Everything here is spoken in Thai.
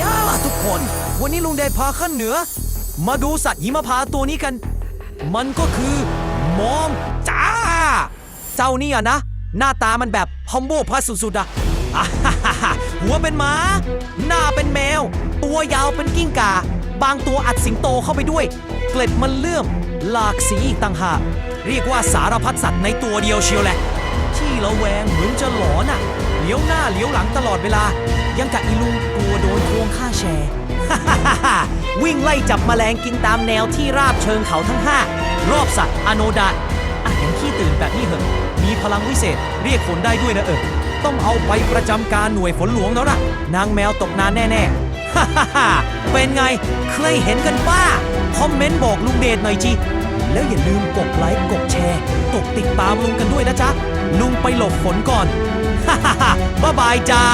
ยาทุกคน วันนี้ลุงเดชพาขึ้นเหนือ มาดูสัตว์หิมพาตัวนี้กัน มันก็คือมองจ้า เจ้านี่อะนะ หน้าตามันแบบฮอมโบพัสสุดๆอะอะหัวเป็นหมา หน้าเป็นแมว ตัวยาวเป็นกิ้งก่า บางตัวอัดสิงโตเข้าไปด้วย เกล็ดมันเลื่อม หลากสีอีกต่างหาก เรียกว่าสารพัดสัตว์ในตัวเดียวเชียวแหละ ที่เระแวงเหมือนจะหลอนอะ เลี้ยวหน้าเลี้ยวหลังตลอดเวลา ยังกะอีลุงกลัวโดนทวงค่าแชร์ วิ่งไล่จับแมลงกินตามแนวที่ราบเชิงเขาทั้ง 5 รอบสระอโนดาตอะเห็นขี้ตื่นแบบนี้เหอะมีพลังวิเศษเรียกฝนได้ด้วยนะเออต้องเอาไปประจำการหน่วยฝนหลวงแล้วล่ะนางแมวตกนานแน่ๆเป็นไงเคยเห็นกันป้าคอมเมนต์บอกลุงเดชหน่อยจีแล้วอย่าลืมกดไลค์กดแชร์ กดติดตามลุงกันด้วยนะจ๊ะ ลุงไปหลบฝนก่อน ฮ่าฮ่าฮ่าบ๊ายบายจ้า